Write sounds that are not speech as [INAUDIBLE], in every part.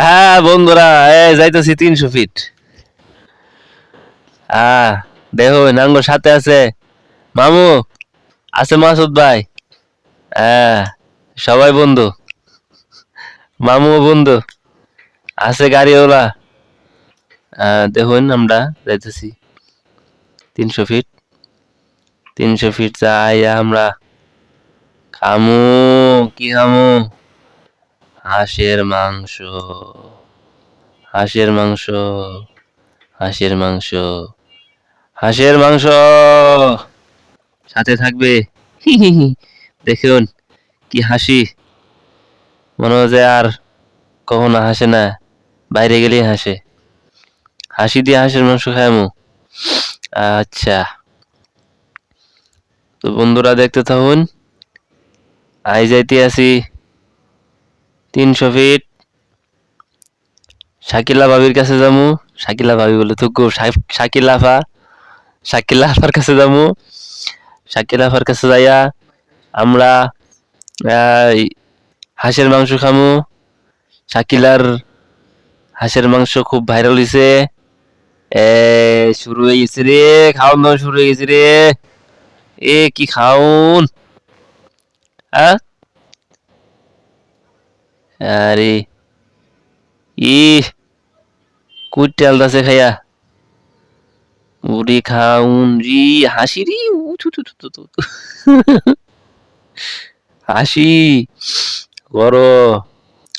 হ্যাঁ বন্ধুরা, এই যাইতেছি তিনশো ফিট হ্যাঁ দেখো নাঙ্গর সাথে আছে। মামু, আছে মাসুদ ভাই। হ্যাঁ সবাই বন্ধু। মামু বন্ধু। আছে গাড়িওয়ালা। দেখুন আমরা যাইতেছি তিনশো ফিট তিনশো ফিট যাই আমরা। খামু, কি খামু? হাঁসের মাংস হাঁসের মাংস হাঁসের মাংস হাঁসের মাংস। সাথে থাকবে? [LAUGHS] দেখুন কি হাসি। মনে হচ্ছে আর কখনো হাসে না বাইরে গেলেই হাসে। হাসি দিয়ে হাঁসের মাংস খাইমু। আচ্ছা। তো বন্ধুরা দেখতে থাকুন আই যাইতে আছি তিনশো ফিট শাকিলা ভাবির কাছে যামু। শাকিলা ভাবি বলে তো গো শাকিলা আফা শাকিলা আফার কাছে যামু। শাকিলা আফার কাছে যাইয়া আমরা হাঁসের মাংস খামু। শাকিলার হাঁসের মাংস খুব ভাইরাল হইছে। এ, শুরু হয়ে গেছে রে, খাওয়ান দাওয়ান শুরু হয়ে গেছে রে। এ, কি খাউন হ্যাঁ আরে ই কুইতে আলদাছে খাইয়া। উড়ি খাউন রি, হাসি রি। হাসি, গর,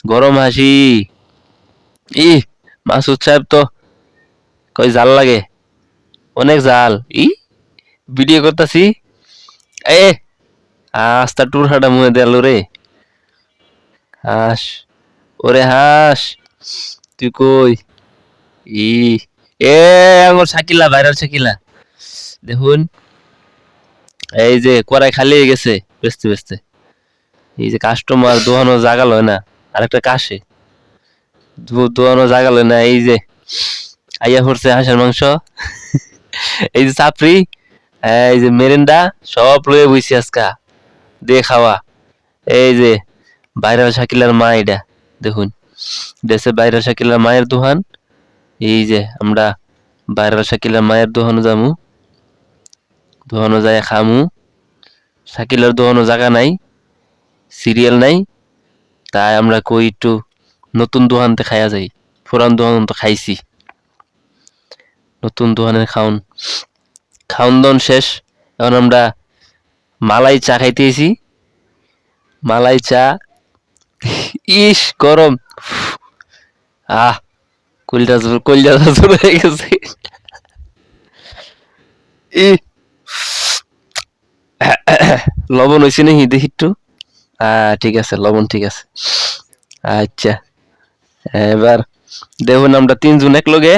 গরম হাসি। ই মাসুদ সাহেব তো কই জাল লাগে? অনেক জাল। ই, ভিডিও করতাছি? এ, আস্তা টুর হাটা মুয়ে দেয়ালো রে। হাস, ওরে হাস, তুই কই? ই, এ, আমার শাকিলা ভাইরাল শাকিলা। দেখুন, এই যে কড়াই খালি হয়ে গেছে, বেচতে বেচতে। এই যে কাস্টমার জাগাল হয় না, আরেকটা কাশে। দো- দোহানো জাগাল না, এই যে আইয়া পড়ছে হাঁসের মাংস। [LAUGHS] এই যে চাপড়ি, এই যে মেরেন্ডা, সব লয়ে বইছি আজকা। দিয়ে খাওয়া। এই যে বাইরের শাকিলার মা এটা, দেখুন। দেশে বাইরের শাকিলার মায়ের দোহান, এই যে আমরা বাইরের শাকিলার মায়ের দোহানো যামু, দোহানো যায় খামু। শাকিলার দোহানো জায়গা নাই, সিরিয়াল নাই, তাই আমরা কই একটু নতুন দোহানতে খাইয়া যাই, পুরান দোহান তো খাইছি। নতুন দোহানের খাউন। খাউন দাউন শেষ, এখন আমরা মালাই চা খাইতেছি মালাই চা ইস, গরম। আহ জোর কলজা জোর হয়ে গেছে। ই। লবণ হয়েছে নাকি দেখি একটু? ঠিক আছে, লবণ ঠিক আছে। আচ্ছা এবার দেখুন আমরা তিনজন এক লগে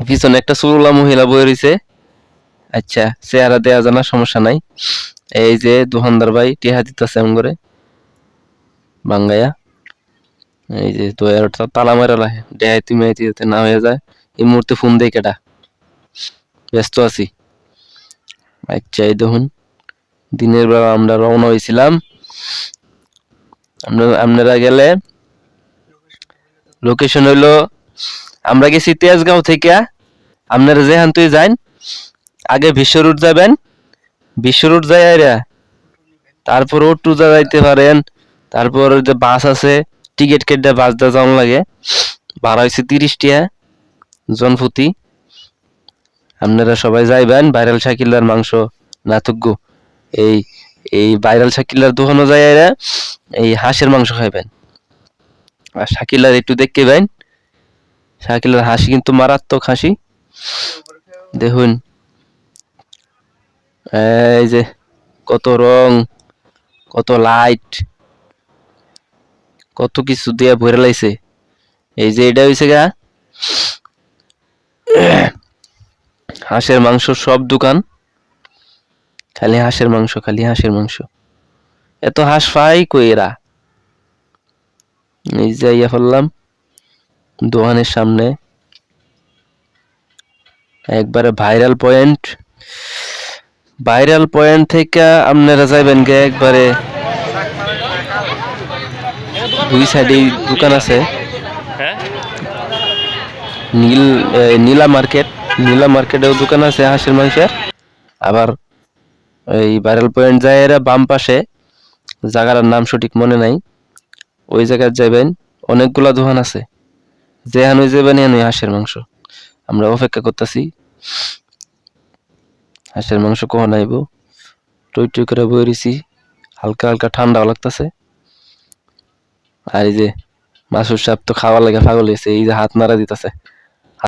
পিছনে একটা সুরলা মহিলা বয়ে রয়েছে আচ্ছা চেহারা দেয়া জানা সমস্যা নাই। এই যে দোকানদার ভাই, টিহা দিতেছে এমন করে। বাঙ্গাইয়া। এই যে তো এর তালা মারা লাগে দেয় তুমি আইতে যাতে না হয়ে যায়। এই মুহূর্তে ফোন দেই কেটা ব্যস্ত আছি। আচ্ছা এই দেখুন। দিনের বেলা আমরা রওনা হয়েছিলাম আপনারা গেলে লোকেশন হইল আমরা গেছি তেজগাঁও থেকে। আপনারা যেখান তুই যান আগে বিশ্ব রুট যাবেন। বিশ্ব রুট যাই তারপর ওটু যাইতে পারেন। তারপর যে বাস আছে, টিকিট কেটে বাস দিয়ে যাওয়ান লাগে। ভাড়া হয়েছে তিরিশ টিয়া জনপ্রতি আপনারা সবাই যাইবেন, ভাইরাল শাকিলার মাংস না তুগ্গু এই এই ভাইরাল শাকিলার দোকানও যায় এই হাঁসের মাংস খাইবেন। আর শাকিলার একটু দেখতে বেন শাকিলার হাসি কিন্তু মারাত্মক হাসি। দেখুন। এই যে কত রং, কত লাইট কত কিছু দিয়ে ভরে লাইছে। এই যে এটা হইছে গা। হাঁসের মাংস সব দোকান। খালি হাঁসের মাংস, খালি হাঁসের মাংস। এত হাঁস পাই কই এরা? এই যে ইয়া ফেললাম দোকানের সামনে। একবারে ভাইরাল পয়েন্ট ভাইরাল পয়েন্ট থেকে আপনারা যাইবেন গে একবারে। দুই সাইডে দোকান আছে। নীল নীলা মার্কেট। নীলা মার্কেটেও দোকান আছে হাঁসের মাংসের। আবার এই ভাইরাল পয়েন্ট যায় এরা বাম পাশে জায়গাটার নাম সঠিক মনে নাই। ওই জায়গায় যাবেন অনেকগুলা দোকান আছে। যেহান ওই যাবেন এহান হাঁসের মাংস। আমরা অপেক্ষা করতেছি হাঁসের মাংস কখন আইব? টই টই করে রইছি হালকা হালকা ঠান্ডাও লাগতেছে। আর এই যে মাসুর সাহেব তো খাওয়ার লাগে পাগল হয়েছে, এই যে হাত নাড়া দিতেছে।